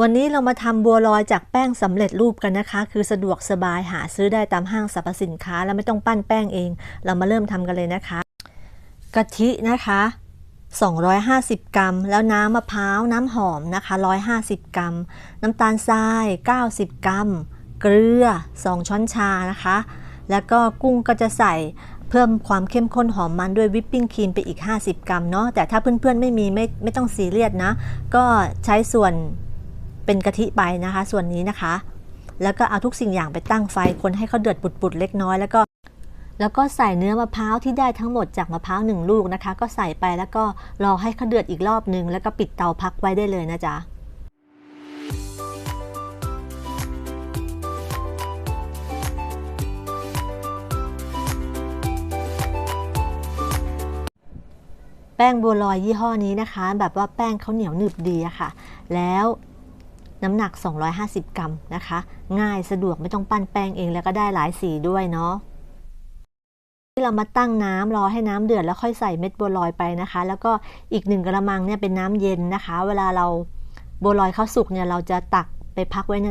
วันนี้เรามาทำบัวลอยจากแป้งสำเร็จรูปกันนะคะ คือสะดวกสบายหาซื้อได้ตามห้างสรรพสินค้า แล้วไม่ต้องปั้นแป้งเอง เรามาเริ่มทำกันเลยนะคะ กะทินะคะ 250 กรัม แล้วน้ำมะพร้าวน้ำหอมนะคะ 150 กรัม น้ำตาลทราย 90 กรัม เกลือ 2 ช้อนชานะคะ แล้วก็กุ้งก็จะใส่เพิ่มความเข้มข้นหอมมันด้วยวิปปิ้งครีมไปอีก 50 กรัมเนาะแต่ถ้าเพื่อนๆไม่มีไม่ไม่ต้องซีเรียสนะ ก็ใช้ส่วน เป็นกะทิไปนะคะ ส่วนนี้นะคะ แล้วก็เอาทุกสิ่งอย่างไปตั้งไฟคนให้เขาเดือดปุดๆเล็กน้อยแล้วก็แล้วก็ใส่เนื้อมะพร้าวที่ได้ทั้งหมดจากมะพร้าวหนึ่งลูกนะคะ ก็ใส่ไปแล้วก็รอให้เขาเดือดอีกรอบนึง แล้วก็ปิดเตาพักไว้ได้เลยนะจ๊ะแป้งบัวลอยยี่ห้อนี้นะคะ แบบว่าแป้งเขาเหนียวหนึบดีอะค่ะ แล้ว น้ำหนัก 250 กรัมนะคะ ง่ายสะดวกไม่ต้องปั้นแป้งเองแล้วก็ได้หลายสีด้วยเนาะที่เรามาตั้งน้ำรอให้น้ำเดือดแล้วค่อยใส่เม็ดบัวลอยไปนะคะ แล้วก็อีกหนึ่งกระมังเนี่ยเป็นน้ำเย็นนะคะ เวลาเราบัวลอยเขาสุกเนี่ยเราจะตักไปพักไว้ใน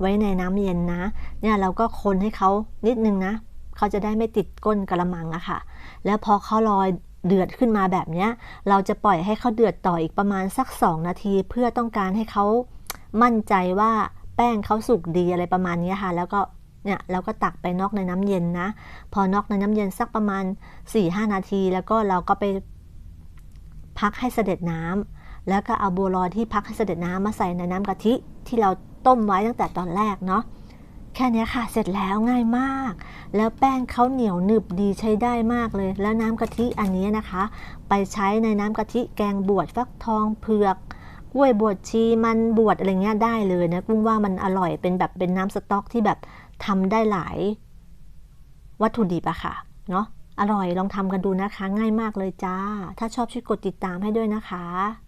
ไว้ในน้ำเย็นนะเนี่ยเราก็คนให้เขานิดนึงนะเขาจะได้ไม่ติดก้นกระมังอะค่ะ แล้วพอเขาลอยเดือดขึ้นมาแบบเนี้ยเราจะปล่อยให้เขาเดือดต่ออีกประมาณสัก 2 นาที เพื่อต้องการให้เขา มั่นใจว่าแป้งเขาสุกดีอะไรประมาณนี้ค่ะ แล้วก็เนี่ยเราก็ตักไปนอกในน้ำเย็นนะ พอนอกในน้ำเย็นสักประมาณ 4-5 นาที แล้วก็เราก็ไปพักให้เสด็จน้ำแล้วก็เอาบัวลอยที่พักให้เสด็จน้ำมาใส่ในน้ำกะทิที่เราต้มไว้ตั้งแต่ตอนแรกเนาะแค่นี้ค่ะ เสร็จแล้วง่ายมาก แล้วแป้งเขาเหนียวหนึบดีใช้ได้มากเลย แล้วน้ำกะทิอันนี้นะคะ ไปใช้ในน้ำกะทิแกงบวชฟักทองเผือก กล้วยบวชชีมันบวชอะไรเงี้ยได้เลยนะกุ้งว่ามันอร่อยเป็นแบบเป็นน้ำสต๊อกที่แบบทำได้หลายวัตถุดิบอะค่ะเนาะอร่อยลองทำกันดูนะคะ ง่ายมากเลยจ้า ถ้าชอบช่วยกดติดตามให้ด้วยนะคะ